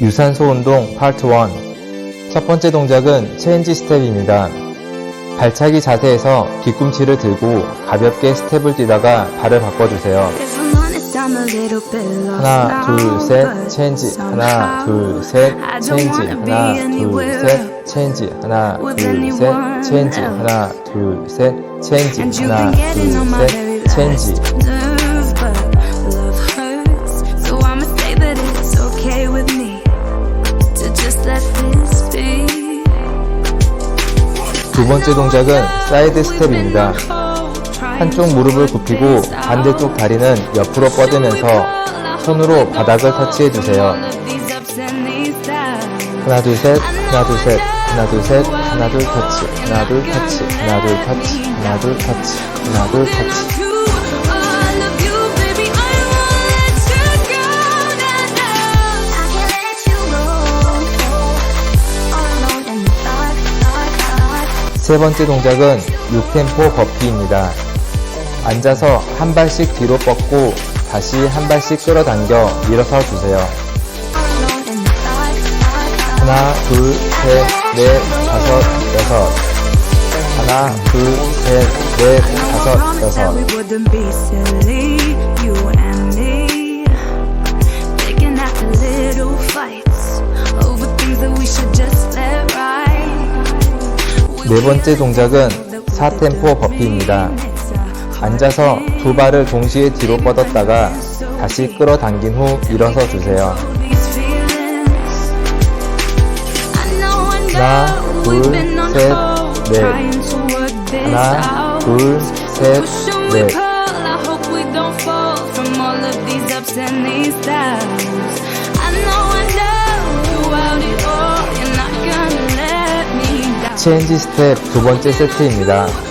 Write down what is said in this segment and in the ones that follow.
유산소 운동 파트 1. 첫 번째 동작은 체인지 스텝입니다. 발차기 자세에서 뒤꿈치를 들고 가볍게 스텝을 뛰다가 발을 바꿔주세요. 하나, 둘, 셋, 체인지. 하나, 둘, 셋, 체인지. 하나, 둘, 셋, 체인지. 하나, 둘, 셋, 체인지. 하나, 둘, 셋, 체인지. 하나, 둘, 셋, 체인지. 두 번째 동작은 사이드 스텝입니다. 한쪽 무릎을 굽히고 반대쪽 다리는 옆으로 뻗으면서 손으로 바닥을 터치해 주세요. 하나 둘 셋, 하나 둘 셋, 하나 둘 셋, 하나 둘 터치, 하나 둘 터치, 하나 둘 터치, 하나 둘 터치, 하나 둘 터치. 세 번째 동작은 6템포 버피입니다. 앉아서 한 발씩 뒤로 뻗고 다시 한 발씩 끌어당겨 일어서 주세요. 하나, 둘, 셋, 넷, 다섯, 여섯. 하나, 둘, 셋, 넷, 다섯, 여섯. 네 번째 동작은 4템포 버피입니다. 앉아서 두 발을 동시에 뒤로 뻗었다가 다시 끌어당긴 후 일어서 주세요. 하나, 둘, 셋, 넷. 하나, 둘, 셋, 넷. 체인지 스텝 두 번째 세트입니다.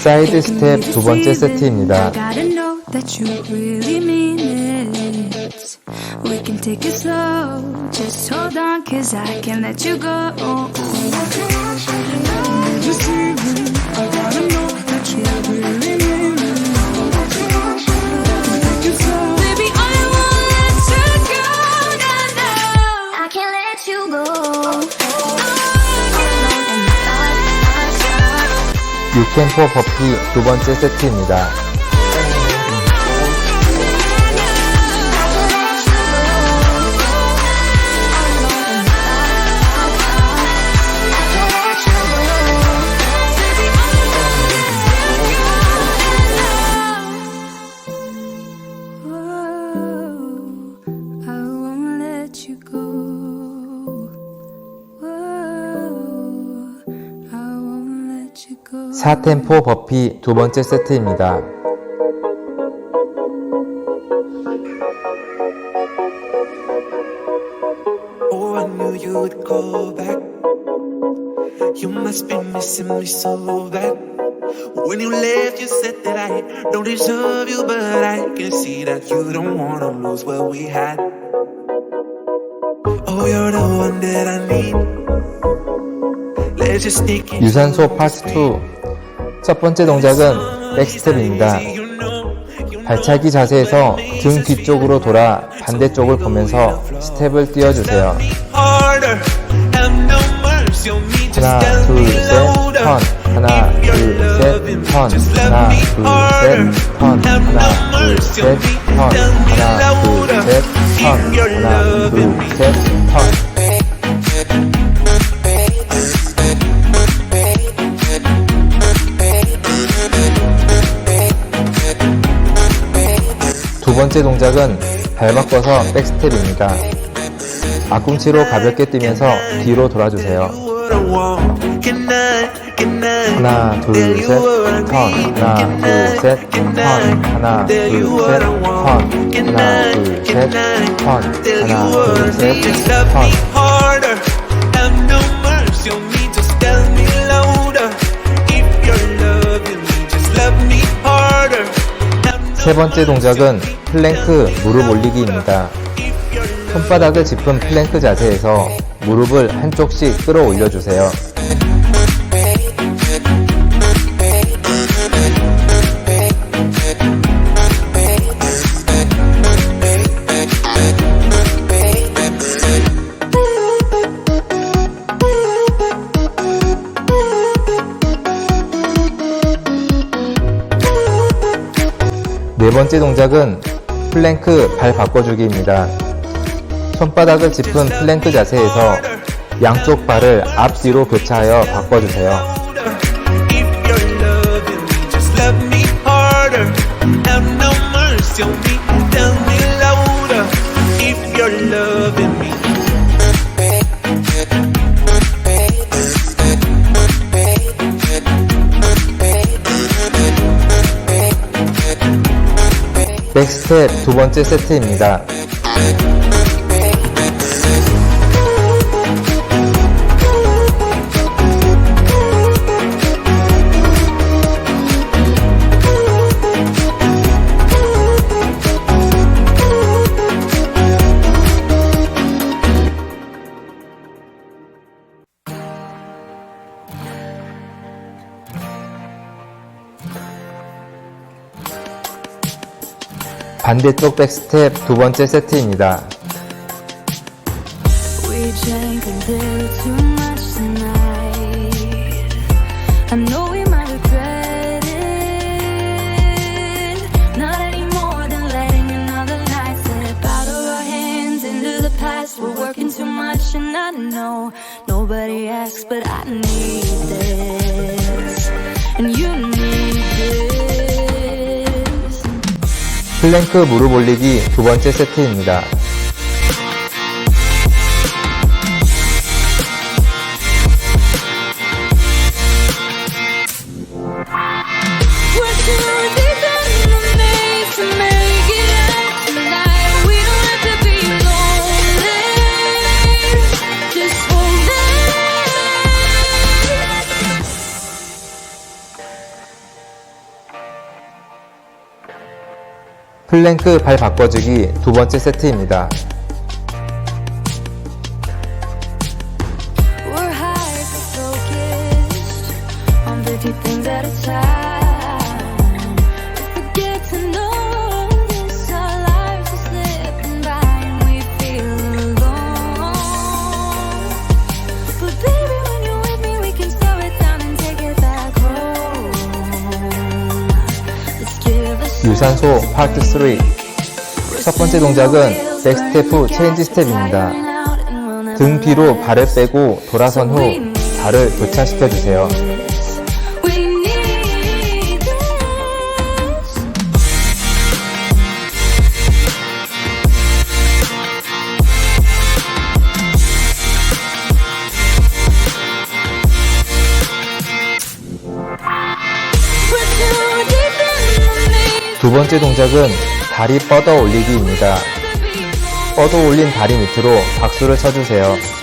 사이드 스텝 두 번째 세트입니다. 템포 버피 두 번째 세트입니다. 4템포 버피 두 번째 세트입니다. Oh, I knew you would call back. You must be missing me so bad. When you left, you said that I don't deserve you, but I can see that you don't wanna lose what we had. Oh, you're the one that I need. Let's just sneak in. 유산소 파트 2. 첫 번째 동작은 백스텝입니다. 발차기 자세에서 등 뒤쪽으로 돌아 반대쪽을 보면서 스텝을 띄워주세요. 하나, 둘, 셋. 턴. 하나, 둘, 셋, 턴. 하나, 둘. 셋, 턴. 하나, 둘, 셋. 턴. 하나, 둘. 셋, 턴. 하나, 둘. 셋, 턴. 번째 동작은 발 바꿔서 백스텝입니다. 앞꿈치로 가볍게 뛰면서 뒤로 돌아주세요. 하나, 둘, 셋, 턴. 하나, 둘, 셋, 턴. 하나, 둘, 셋? 턴. 하나, 둘, 셋, 턴. 하나, 둘, 셋, 턴. 세 번째 동작은 플랭크 무릎 올리기입니다. 손바닥을 짚은 플랭크 자세에서 무릎을 한쪽씩 끌어 올려 주세요. 네 번째 동작은 플랭크 발 바꿔주기입니다. 손바닥을 짚은 플랭크 자세에서 양쪽 발을 앞뒤로 교차하여 바꿔주세요. 백스텝 두 번째 세트입니다. 반대쪽 백스텝 두 번째 세트입니다. We drank a little too much tonight. I know we might regret it. Not any more than letting another night slip out of our hands into the past. We're working too much, and I know nobody asks, but I need this, and you need 플랭크 무릎 올리기 두 번째 세트입니다. 플랭크 발 바꿔주기 두 번째 세트입니다. 유산소 파트 3. 첫 번째 동작은 백스텝 후 체인지 스텝입니다. 등 뒤로 발을 빼고 돌아선 후 발을 교차시켜 주세요. 두 번째 동작은 다리 뻗어 올리기입니다. 뻗어 올린 다리 밑으로 박수를 쳐주세요.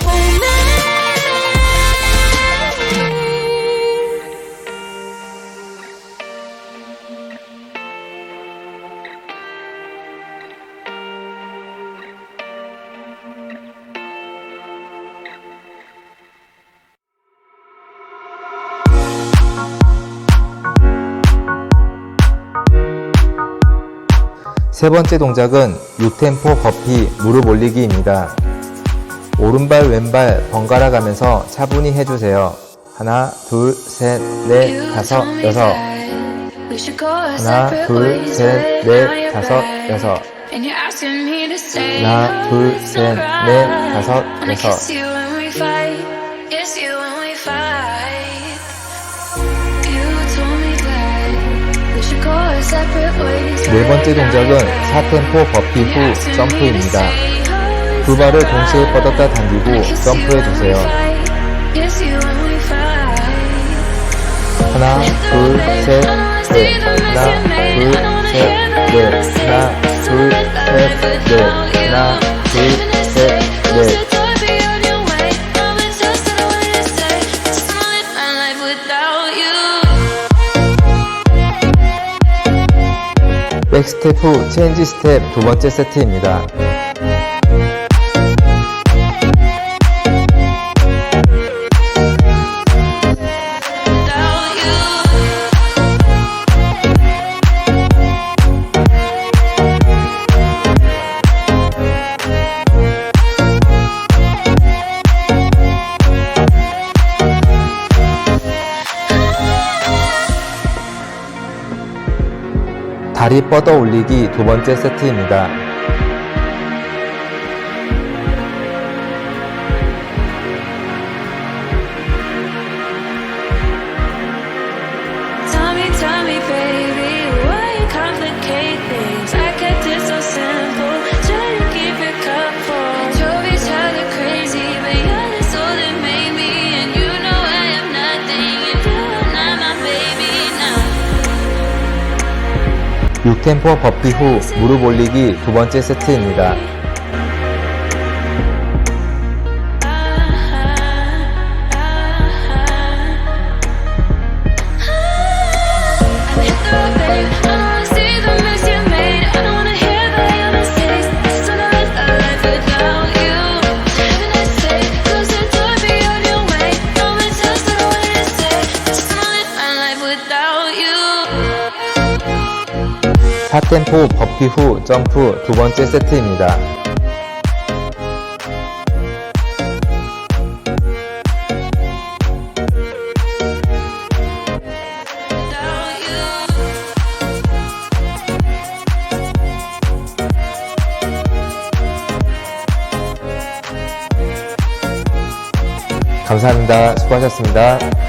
세 번째 동작은 6템포 버피 무릎 올리기입니다. 오른발 왼발 번갈아 가면서 차분히 해주세요. 하나, 둘, 셋, 넷, 다섯, 여섯. 하나, 둘, 셋, 넷, 다섯, 여섯. 하나, 하나, 둘, 셋, 넷, 다섯, 여섯. 네 번째 동작은 4템포 버피 후 점프입니다. 두 발을 동시에 뻗었다 당기고 점프해 주세요. 하나, 둘, 셋, 넷. 하나, 둘, 셋, 넷. 하나, 둘, 셋, 넷. 하나, 둘, 셋, 넷. 백 스텝 후 체인지 스텝 두 번째 세트입니다. 다리 뻗어 올리기 두 번째 세트입니다. 6템포 버피 후 무릎 올리기 두 번째 세트입니다. 4템포 버피 후 점프 두 번째 세트입니다. 감사합니다. 수고하셨습니다.